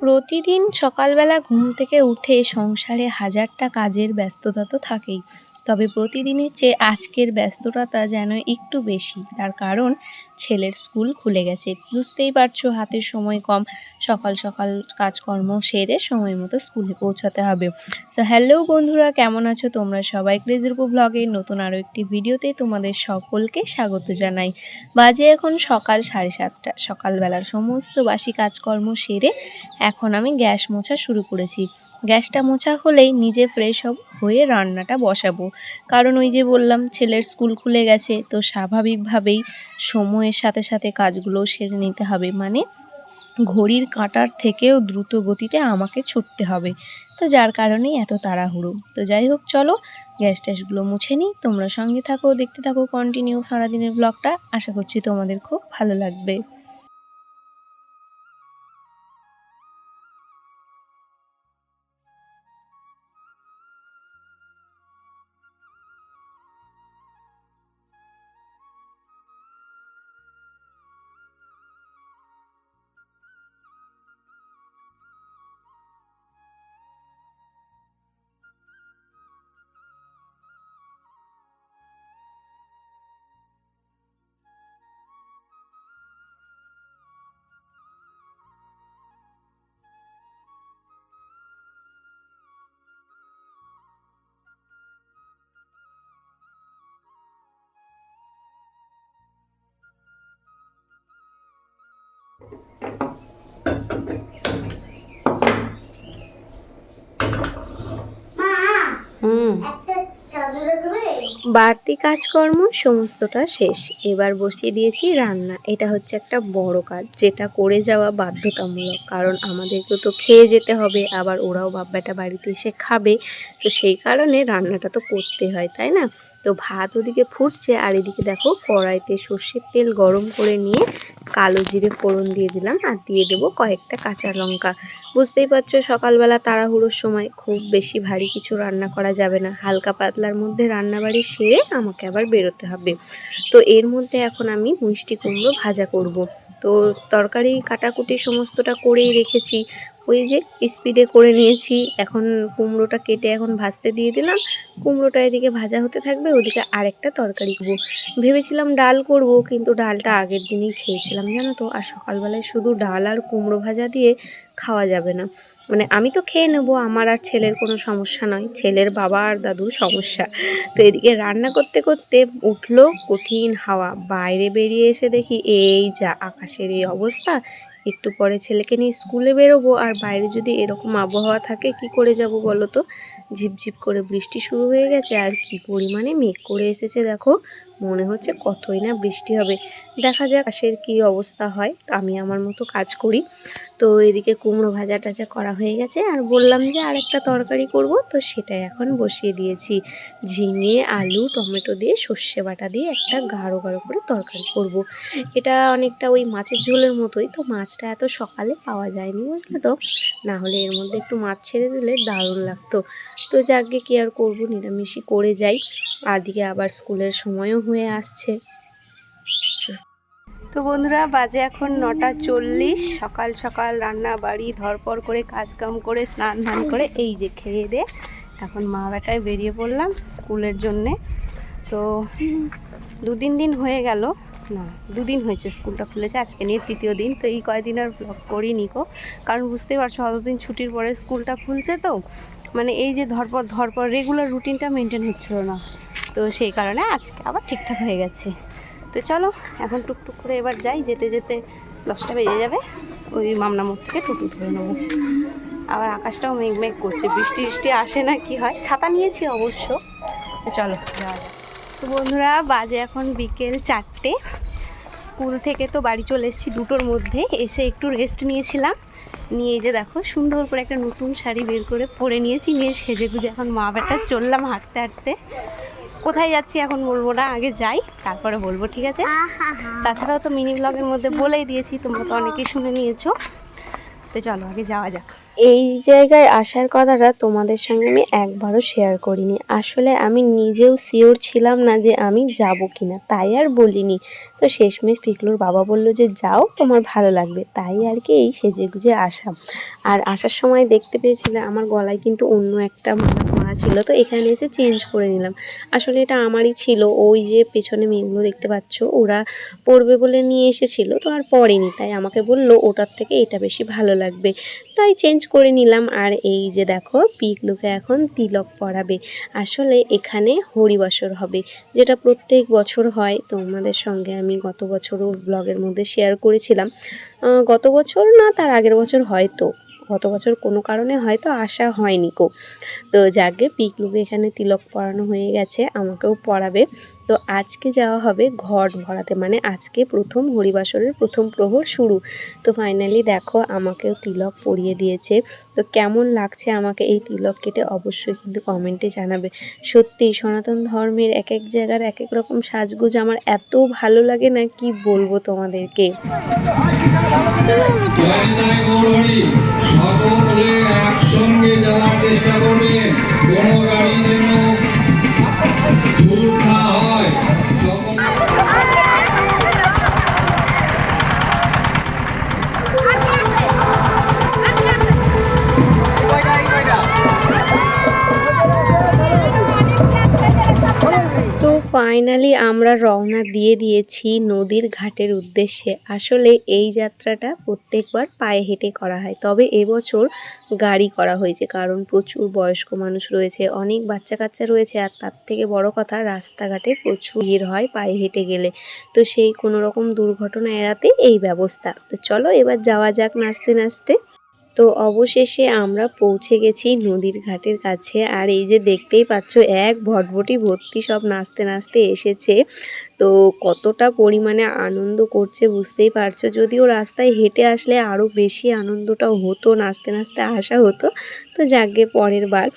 প্রতিদিন সকালবেলা ঘুম থেকে উঠে সংসারে হাজারটা কাজের ব্যস্ততা তো থাকেই। তবে প্রতিদিনের চেয়ে আজকের ব্যস্ততা যেন একটু বেশি। তার কারণ, ছেলের স্কুল খুলে গেছে। বুঝতেই পারছ, হাতের সময় কম। সকাল সকাল কাজকর্ম সেরে সময় মতো স্কুলে পৌঁছাতে হবে। সো হ্যালো বন্ধুরা, কেমন আছো? তোমরা সবাই ক্রেজিরপু ব্লগের নতুন আরও একটি ভিডিওতে তোমাদের সকলকে স্বাগত জানাই। বাজে এখন সকাল সাড়ে সাতটা। সকালবেলার সমস্ত বাসি কাজকর্ম সেরে এখন আমি গ্যাস মোছা শুরু করেছি। গ্যাসটা মোছা হলেই নিজে ফ্রেশ হব, হয়ে রান্নাটা বসাবো। কারণ ওই যে বললাম, ছেলের স্কুল খুলে গেছে, তো স্বাভাবিকভাবেই সময়ের সাথে সাথে কাজগুলোও সেরে নিতে হবে। মানে ঘড়ির কাঁটার থেকেও দ্রুত গতিতে আমাকে ছুটতে হবে। তো যার কারণেই এত তাড়াহুড়ো। তো যাই হোক, চলো গ্যাস ট্যাসগুলো মুছে নিই। তোমরা সঙ্গে থাকো, দেখতে থাকো কন্টিনিউ সারাদিনের ব্লগটা আশা করছি তোমাদের খুব ভালো লাগবে। মা বাড়তি কাজকর্ম সমস্তটা শেষ। এবার বসিয়ে দিয়েছি রান্না। এটা হচ্ছে একটা বড় কাজ, যেটা করে যাওয়া বাধ্যতামূলক। কারণ আমাদেরকে তো খেয়ে যেতে হবে, আবার ওরাও বাব্বাটা বাড়িতে এসে খাবে। তো সেই কারণে রান্নাটা তো করতে হয়, তাই না? তো ভাত ওদিকে ফুটছে, আর এদিকে দেখো কড়াইতে সর্ষের তেল গরম করে নিয়ে কালো জিরে ফোড়ন দিয়ে দিলাম, আর দিয়ে দেবো কয়েকটা কাঁচা লঙ্কা। বুঝতেই পারছ সকালবেলা তাড়াহুড়োর সময় খুব বেশি ভারী কিছু রান্না করা যাবে না। হালকা পাতলার মধ্যে রান্নাবাড়ি সেরে আমাকে আবার বেরোতে হবে। তো এর মধ্যে এখন আমি মিষ্টি কুমড়ো ভাজা করব। তো তরকারি কাটাকুটি সমস্তটা করেই রেখেছি। ওই যে স্পিডে করে নিয়েছি। এখন কুমড়োটা কেটে এখন ভাজতে দিয়ে দিলাম। কুমড়োটা এদিকে ভাজা হতে থাকবে, ওদিকে আরেকটা তরকারি করব। ভেবেছিলাম ডাল করব, কিন্তু ডালটা আগের দিনই খেয়েছিলাম, জানো তো? আর সকালবেলায় শুধু ডাল আর কুমড়ো ভাজা দিয়ে খাওয়া যাবে না। মানে আমি তো খেয়ে নেব, আমার আর ছেলের কোনো সমস্যা নয়। ছেলের বাবা আর দাদুর সমস্যা। তো এদিকে রান্না করতে করতে উঠল কঠিন হাওয়া। বাইরে বেরিয়ে এসে দেখি এই যা আকাশের এই অবস্থা একটু পরে ছেলেকে নিয়ে স্কুলে বেরোবো আর বাইরে যদি এরকম আবহাওয়া থাকে কি করে যাব বলো তো? ঝিপঝিপ করে বৃষ্টি শুরু হয়ে গেছে আর কি পরিমাণে মেঘ করে এসেছে দেখো। মনে হচ্ছে কতই না বৃষ্টি হবে। দেখা যাক আশের কি অবস্থা হয়, আমি আমার মতো কাজ করি। তো এদিকে কুমড়ো ভাজা টাজা করা হয়ে গেছে। আর বললাম যে আরেকটা তরকারি করব, তো সেটাই এখন বসিয়ে দিয়েছি। ঝিঙে, আলু, টমেটো দিয়ে সর্ষে বাটা দিয়ে একটা গাঢ় গাঢ় করে তরকারি করব। এটা অনেকটা ওই মাছের ঝোলের মতোই, তো মাছটা এত সকালে পাওয়া যায়নি বুঝলে তো? না হলে এর মধ্যে একটু মাছ ছেড়ে দিলে দারুণ লাগতো। তো যাকে কি আর করব? নিরামিষই করে যাই। আর দিকে আবার স্কুলের সময়ও হয়ে আসছে। তো বন্ধুরা, বাজে এখন নটা চল্লিশ। সকাল সকাল রান্না বাড়ি, ধরপর করে কাজকাম করে, স্নান ধান করে, এই যে খেয়ে দে। এখন মা বেটায় বেরিয়ে পড়লাম স্কুলের জন্যে। তো দুদিন দিন হয়ে গেল। না, দুদিন হয়েছে স্কুলটা খুলেছে, আজকে নিয়ে তৃতীয় দিন। তো এই কয়দিন আর ব্লগ করিনি কো কারণ বুঝতেই পারছ, অতদিন ছুটির পরে স্কুলটা খুলছে তো। মানে এই যে ধরপর ধরপর রেগুলার রুটিনটা মেনটেন হচ্ছিল না। তো সেই কারণে আজকে আবার ঠিকঠাক হয়ে গেছে। তো চলো। এখন টুকটুক করে এবার যাই, যেতে যেতে দশটা বেজে যাবে। ওই মামনা মোড় থেকে টোটো ধরে নেব। আবার আকাশটাও মেঘ মেঘ করছে, বৃষ্টি বৃষ্টি আসে না, কি হয়? ছাতা নিয়েছি অবশ্য। চলো তো বন্ধুরা, বাজে এখন বিকেল চারটে। স্কুল থেকে তো বাড়ি চলে এসেছি দুটোর মধ্যে। এসে একটু রেস্ট নিয়েছিলাম। নিয়ে যে দেখো, সুন্দর করে একটা নতুন শাড়ি বের করে পরে নিয়েছি। নিয়ে সেজে গুজে এখন মা বেটা চললাম হাঁটতে হাঁটতে। কোথায় যাচ্ছি এখন বলব না আগে যাই তারপরে বলব ঠিক আছে? তাছাড়াও তো মিনি ব্লগের মধ্যে বলেই দিয়েছি তোমরা তো অনেকেই শুনে নিয়েছো। তো চলো আগে যাওয়া যাক। এই জায়গায় আসার কথাটা তোমাদের সঙ্গে আমি একবারও শেয়ার করিনি। আসলে আমি নিজেও শিওর ছিলাম না যে আমি যাব কিনা, তাই আর বলিনি। তো শেষমেশ পিকলুর বাবা বলল যে, যাও, তোমার ভালো লাগবে। তাই আর কি এই সেজে গুজে আসা। আর আসার সময় দেখতে পেয়েছিলে আমার গলায় কিন্তু অন্য একটা পরা ছিল, তো এখানে এসে চেঞ্জ করে নিলাম। আসলে এটা আমারই ছিল, ওই যে পেছনে মেয়েগুলো দেখতে পাচ্ছ, ওরা পরবে বলে নিয়ে এসেছিল, তো আর পরেনি। তাই আমাকে বলল, ওটার থেকে এটা বেশি ভালো লাগবে। তাই চেঞ্জ করে নিলাম। আর এই যে দেখো, পিকলুকে এখন তিলক পরাবে। আসলে এখানে হরিবাসর হবে, যেটা প্রত্যেক বছর হয়। তোমাদের সঙ্গে আমি গত বছরও ব্লগের মধ্যে শেয়ার করেছিলাম। গত বছর না, তার আগের বছর হয়তো। গত বছর কোনো কারণে হয়তো আসা হয়নি কো তো যাকে পিকলুকে এখানে তিলক পরানো হয়ে গেছে, আমাকেও পরাবে। তো আজকে যাওয়া হবে ঘট ভরাতে মানে আজকে প্রথম হরিবাসরের প্রথম প্রহর শুরু। তো ফাইনালি দেখো আমাকেও তিলক পরিয়ে দিয়েছে। তো কেমন লাগছে আমাকে এই তিলক কেটে অবশ্যই কিন্তু কমেন্টে জানাবে। সত্যি সনাতন ধর্মের এক এক জায়গার এক এক রকম সাজগোজ আমার এত ভালো লাগে না, কি বলব তোমাদেরকে? কোনো গাড়ি ফাইনালি আমরা রওনা দিয়ে দিয়েছি নদীর ঘাটের উদ্দেশ্যে। আসলে এই যাত্রাটা প্রত্যেকবার পায়ে হেঁটে করা হয়। তবে এবছর গাড়ি করা হয়েছে, কারণ প্রচুর বয়স্ক মানুষ রয়েছে, অনেক বাচ্চা কাচ্চা রয়েছে, আর তার থেকে বড় কথা রাস্তাঘাটে প্রচুর ভিড় হয় পায়ে হেঁটে গেলে। তো সেই কোনো রকম দুর্ঘটনা এড়াতে এই ব্যবস্থা। তো চলো এবার যাওয়া যাক নাচতে নাচতে তো অবশেষে আমরা পৌঁছে গেছি নদীর ঘাটের কাছে। আর এই যে দেখতেই পাচ্ছ, এক ভটভটি ভর্তি সব নাচতে নাচতে এসেছে। তো কতটা পরিমাণে আনন্দ করছে বুঝতেই পারছ? যদিও রাস্তায় হেঁটে আসলে আরও বেশি আনন্দটা হতো, নাচতে নাচতে আসা হতো। তো যাকে পরের বার।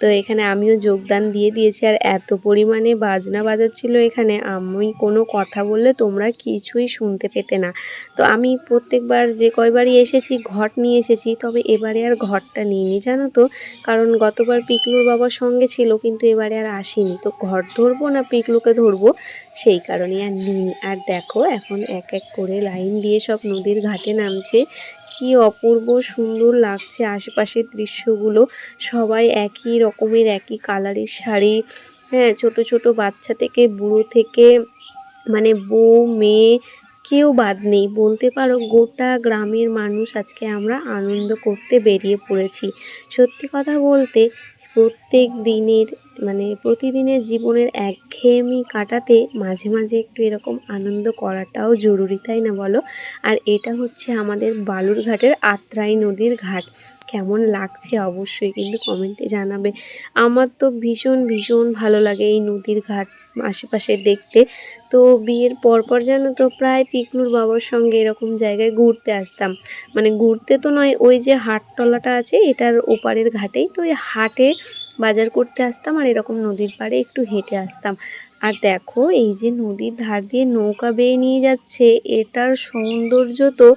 তো এখানে আমিও যোগদান দিয়ে দিয়েছি আর এত পরিমাণে বাজনা বাজাচ্ছিল এখানে, আমি কোনো কথা বললে তোমরা কিছুই শুনতে পেতে না। তো আমি প্রত্যেকবার যে কয়বারই এসেছি, ঘট নিয়ে এসেছি, তবে এবারে আর ঘরটা নিইনি, জানো তো? কারণ গতবার পিকলুর বাবার সঙ্গে ছিল, কিন্তু এবারে আর আসিনি। তো ঘর ধরবো না পিকলুকে ধরবো? সেই কারণে আর নিইনি আর দেখো, এখন এক এক করে লাইন দিয়ে সব নদীর ঘাটে নামছে। কি অপূর্ব সুন্দর লাগছে আশেপাশের দৃশ্যগুলো। সবাই একই রকমের, একই কালারের শাড়ি। হ্যাঁ ছোট ছোট বাচ্চা থেকে বুড়ো থেকে মানে বউ, মেয়ে, কেউ বাদ নেই। বলতে পারো, গোটা গ্রামের মানুষ আজকে আমরা আনন্দ করতে বেরিয়ে পড়েছি। সত্যি কথা বলতে, প্রত্যেক দিনের মানে প্রতিদিনের জীবনের একঘেয়েমি কাটাতে মাঝে মাঝে একটু এরকম আনন্দ করাটাও জরুরি, তাই না বলো? আর এটা হচ্ছে আমাদের বালুরঘাটের আত্রাই নদীর ঘাট। কেমন লাগছে অবশ্যই কিন্তু কমেন্টে জানাবে। আমার তো ভীষণ ভীষণ ভালো লাগে এই নদীর ঘাট আশেপাশে দেখতে। তো বিয়ের পরপর যেন তো প্রায় পিকলুর বাবার সঙ্গে এরকম জায়গায় ঘুরতে আসতাম। মানে ঘুরতে তো নয়, ওই যে হাটতলাটা আছে, এটার ওপারের ঘাটেই। তো ওই হাটে বাজার করতে আসতাম আর এরকম নদীর পাড়ে একটু হেঁটে আসতাম। আর দেখো, এই যে নদীর ধার দিয়ে নৌকা বেয়ে নিয়ে যাচ্ছে, এটার সৌন্দর্য তো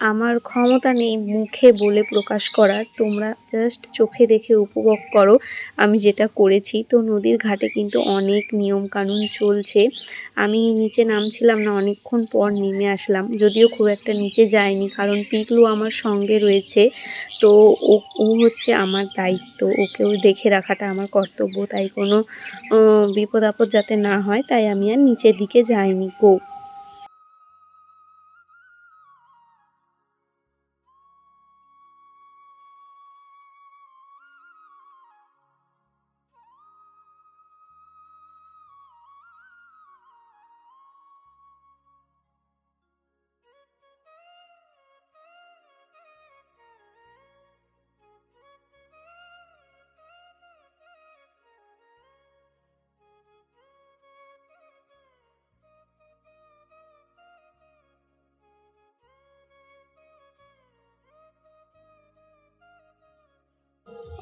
আমার ক্ষমতা নেই মুখে বলে প্রকাশ করার। তোমরা জাস্ট চোখে দেখে উপভোগ করো। আমি যেটা করেছি, তো নদীর ঘাটে কিন্তু অনেক নিয়ম কানুন চলছে। আমি নিচে নামছিলাম না, অনেকক্ষণ পর নেমে আসলাম। যদিও খুব একটা নিচে যায়নি, কারণ পিকলু আমার সঙ্গে রয়েছে। তো ও ও হচ্ছে আমার দায়িত্ব। ওকেও দেখে রাখাটা আমার কর্তব্য। তাই কোনো বিপদ আপদ যাতে না হয়, তাই আমি আর নিচের দিকে যাইনি। গো।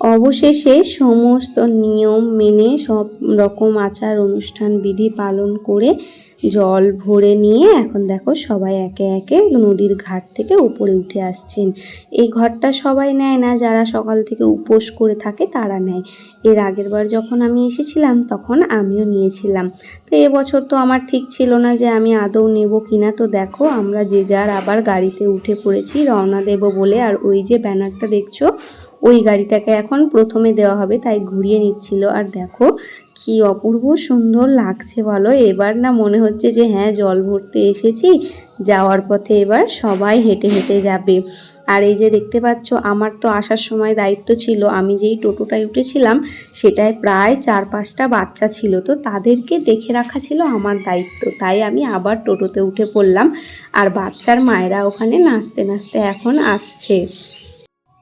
অবশেষে সমস্ত নিয়ম মেনে সব রকম আচার, অনুষ্ঠান, বিধি পালন করে জল ভরে নিয়ে এখন দেখো সবাই একে একে নদীর ঘাট থেকে উপরে উঠে আসছেন। এই ঘরটা সবাই নেয় না, যারা সকাল থেকে উপোস করে থাকে তারা নেয়। এর আগের বার যখন আমি এসেছিলাম তখন আমিও নিয়েছিলাম। তো এবছর তো আমার ঠিক ছিল না যে আমি আদৌ নেব কিনা। তো দেখো আমরা যে যার আবার গাড়িতে উঠে পড়েছি, রওনা দেব বলে। আর ওই যে ব্যানারটা দেখছ ওই গাড়িটাকে এখন প্রথমে দেওয়া হবে, তাই ঘুরিয়ে নিচ্ছিল। আর দেখো কি অপূর্ব সুন্দর লাগছে বলো। এবার না মনে হচ্ছে যে হ্যাঁ জল ভরতে এসেছি, যাওয়ার পথে এবার সবাই হেঁটে হেঁটে যাবে। আর এই যে দেখতে পাচ্ছ, আমার তো আসার সময় দায়িত্ব ছিল। আমি যেই টোটোটায় উঠেছিলাম, সেটায় প্রায় চার পাঁচটা বাচ্চা ছিল। তো তাদেরকে দেখে রাখা ছিল আমার দায়িত্ব। তাই আমি আবার টোটোতে উঠে পড়লাম। আর বাচ্চার মায়েরা ওখানে নাচতে নাচতে এখন আসছে।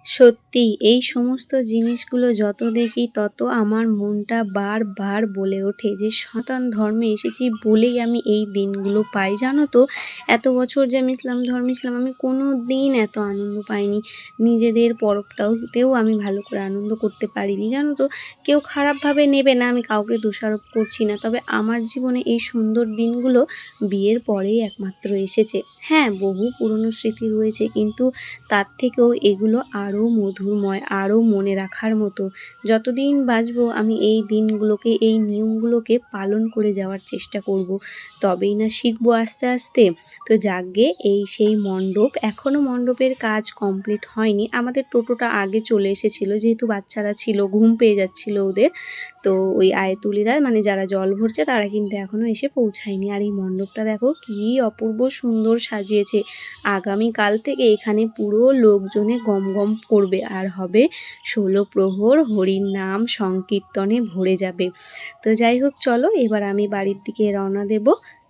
সত্যি, এই সমস্ত জিনিসগুলো যত দেখি, তত আমার মনটা বারবার বলে ওঠে যে সনাতন ধর্মে এসেছি, বলেই আমি এই দিনগুলো পাই। জানো তো, এত বছর যে আমি ইসলাম ধর্মে ছিলাম, আমি কোনো দিন এত আনন্দ পাইনি। নিজেদের পরবটাওতেও আমি ভালো করে আনন্দ করতে পারিনি, জানো তো। কেউ খারাপভাবে নেবে না, আমি কাউকে দোষারোপ করছি না। তবে আমার জীবনে এই সুন্দর দিনগুলো বিয়ের পরেই একমাত্র এসেছে। হ্যাঁ বহু পুরনো স্মৃতি রয়েছে, কিন্তু তার থেকেও এগুলো আরও মধুরময় আরও মনে রাখার মতো। যতদিন বাঁচবো, আমি এই দিনগুলোকে, এই নিয়মগুলোকে পালন করে যাওয়ার চেষ্টা করব। তবেই না শিখব আস্তে আস্তে। তো যাগে, এই সেই মণ্ডপ। এখনও মণ্ডপের কাজ কমপ্লিট হয়নি। আমাদের টোটোটা আগে চলে এসেছিল, যেহেতু বাচ্চারা ছিল, ঘুম পেয়ে যাচ্ছিল ওদের। তো ওই আয়তুলিরা মানে যারা জল ভরছে তারা কিন্তু এখনও এসে পৌঁছায়নি। আর এই মণ্ডপটা দেখো কী অপূর্ব সুন্দর সাজিয়েছে। আগামীকাল থেকে এখানে পুরো লোকজনে গম গম করবে আর হবে ষোলো প্রহর হরির নাম সংকীর্তনে ভরে যাবে। তো যাই হোক, চলো এবার আমি বাড়ির দিকে রওনা দেব।